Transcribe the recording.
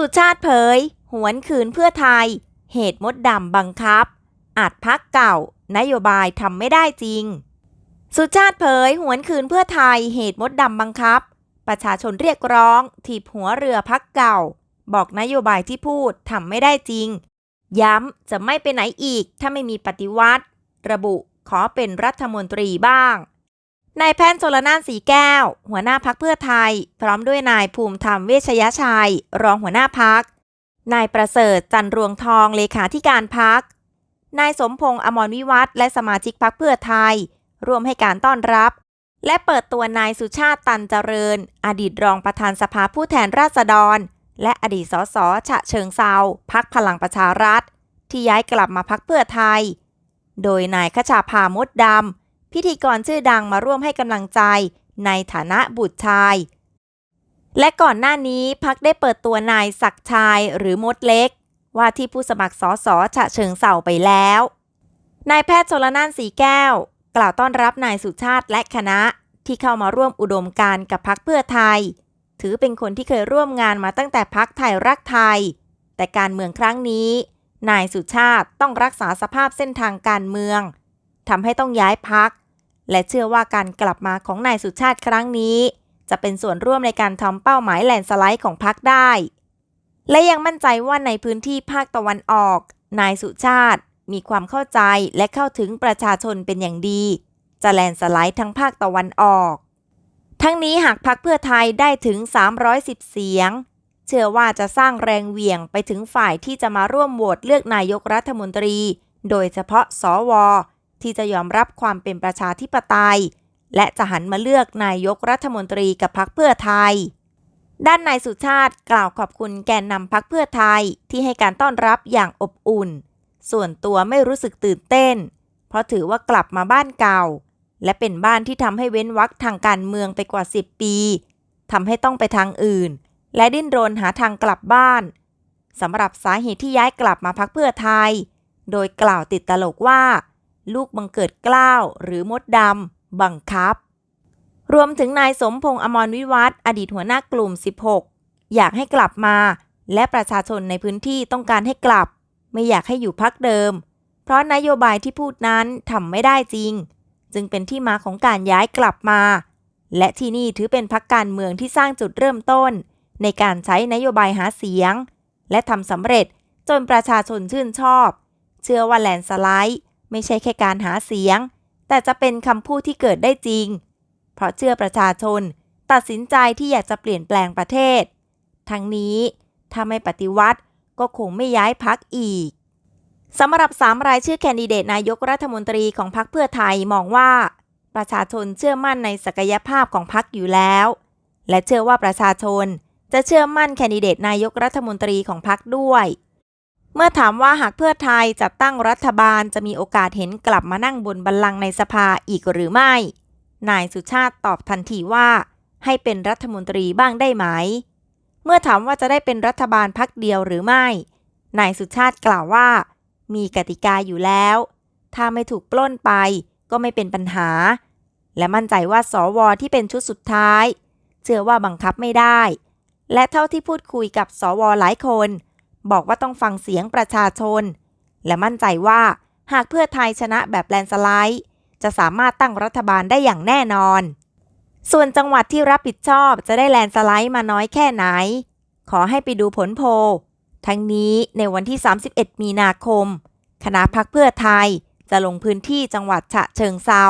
สุชาติเผย หวนคืนเพื่อไทย เหตุมดดำบังคับ อาจพักเก่า นโยบายทำไม่ได้จริง สุชาติเผย หวนคืนเพื่อไทย เหตุมดดำบังคับ ประชาชนเรียกร้องถีบหัวเรือพักเก่า บอกนโยบายที่พูดทำไม่ได้จริง ย้ำจะไม่ไปไหนอีกถ้าไม่มีปฏิวัติ ระบุขอเป็นรัฐมนตรีบ้าง นายแพทย์โชลนานสีแก้ว หัวหน้าพักเพื่อไทย พร้อมด้วยนายภูมิธรรมเวชยชัย รองหัวหน้าพัก นายประเสริฐจันรวงทองเลขาธิการพัก นายสมพงษ์อมรวิวัฒน์และสมาชิกพักเพื่อไทย ร่วมให้การต้อนรับ และเปิดตัวนายสุชาติตันเจริญ อดีตรองประธานสภาผู้แทนราษฎร และอดีตสสฉะเชิงเซาพักพลังประชารัฐ ที่ย้ายกลับมาพักเพื่อไทย โดยนายขชาพามดดำ พิธีกรชื่อดังมาร่วมให้กำลังใจในฐานะบุตรชาย และก่อนหน้านี้พักได้เปิดตัวนายศักชายหรือมดเล็ก ว่าที่ผู้สมัครสอสอฉะเชิงเซาไปแล้ว นายแพทย์ชลนานสีแก้ว กล่าวต้อนรับนายสุชาติและคณะที่เข้ามาร่วมอุดมการกับพักเพื่อไทย ถือเป็นคนที่เคยร่วมงานมาตั้งแต่พักไทยรักไทย แต่การเมืองครั้งนี้ นายสุชาติต้องรักษาสภาพเส้นทางการเมือง ทำให้ต้องย้ายพัก และเชื่อว่าการกลับมาของนายสุชาติครั้งนี้ จะเป็นส่วนร่วมในการทำเป้าหมายแลนสไลด์ของพักได้ และยังมั่นใจว่าในพื้นที่ภาคตะวันออก นายสุชาติ มีความเข้าใจและเข้าถึงประชาชนเป็นอย่างดี จะแลนสไลด์ทั้งภาคตะวันออก ทั้งนี้หากพักเพื่อไทยได้ถึง 310 เสียงเชื่อว่าจะสร้างแรงเหวี่ยงไปถึงฝ่ายที่จะมาร่วมโหวตเลือกนายกรัฐมนตรี โดยเฉพาะสว ที่จะยอมรับความเป็นประชาธิปไตย และจะหันมาเลือกนายกรัฐมนตรีกับพักเพื่อไทย ด้านนายสุชาติกล่าวขอบคุณแกนนำพักเพื่อไทยที่ให้การต้อนรับอย่างอบอุ่น ส่วนตัวไม่รู้สึกตื่นเต้น เพราะถือว่ากลับมาบ้านเก่า และเป็นบ้านที่ทำให้เว้นวักทางการเมืองไปกว่า 10 ปีทำให้ต้องไปทางอื่น และดิ้นรนหาทางกลับบ้านสำหรับสาเหตุที่ย้ายกลับมาพักเพื่อไทย โดยกล่าวติดตลกว่า ลูกบังเกิดกล้าว หรือมดดำ บังคับ รวมถึงนายสมพงษ์อมรวิวัฒน์อดีตหัวหน้ากลุ่ม 16 อยากให้กลับมา และประชาชนในพื้นที่ต้องการให้กลับ ไม่อยากให้อยู่พักเดิม เพราะนโยบายที่พูดนั้นทำไม่ได้จริง จึงเป็นที่มาของการย้ายกลับมา และที่นี่ถือเป็นพักการเมืองที่สร้างจุดเริ่มต้น ในการใช้นโยบายหาเสียง และทำสำเร็จจนประชาชนชื่นชอบ เชื่อว่าแลนสไลด์ ไม่ใช่แค่การหาเสียง แต่จะเป็นคำพูดที่เกิดได้จริง เพราะเชื่อประชาชน ตัดสินใจที่อยากจะเปลี่ยนแปลงประเทศ ทั้งนี้ถ้าไม่ปฏิวัติก็คงไม่ย้ายพักอีกสำหรับสามรายชื่อแคนดิเดตนายกรัฐมนตรีของพรรคเพื่อไทยมองว่า ประชาชนเชื่อมั่นในศักยภาพของพรรคอยู่แล้ว และเชื่อว่าประชาชนจะเชื่อมั่นแคนดิเดตนายกรัฐมนตรีของพรรคด้วย เมื่อถามว่าหากเพื่อไทยจัดตั้งรัฐบาลจะมีโอกาสเห็นกลับมานั่งบนบัลลังก์ในสภาอีกหรือไม่ นายสุชาติตอบทันทีว่า ให้เป็นรัฐมนตรีบ้างได้ไหม เมื่อถามว่าจะได้เป็นรัฐบาลพักเดียวหรือไม่ นายสุชาติกล่าวว่า มีกติกาอยู่แล้ว ถ้าไม่ถูกปล้นไปก็ไม่เป็นปัญหา และมั่นใจว่าสวที่เป็นชุดสุดท้าย เชื่อว่าบังคับไม่ได้ และเท่าที่พูดคุยกับสวหลายคน บอกว่าต้องฟังเสียงประชาชน และมั่นใจว่าหากเพื่อไทยชนะแบบแลนสไลด์จะสามารถตั้งรัฐบาลได้อย่างแน่นอน ส่วนจังหวัดที่รับผิดชอบจะได้แลนสไลด์มาน้อยแค่ไหน ขอให้ไปดูผลโพลทั้งนี้ในวันที่ 31 มีนาคม คณะพักเพื่อไทยจะลงพื้นที่จังหวัดฉะเชิงเซา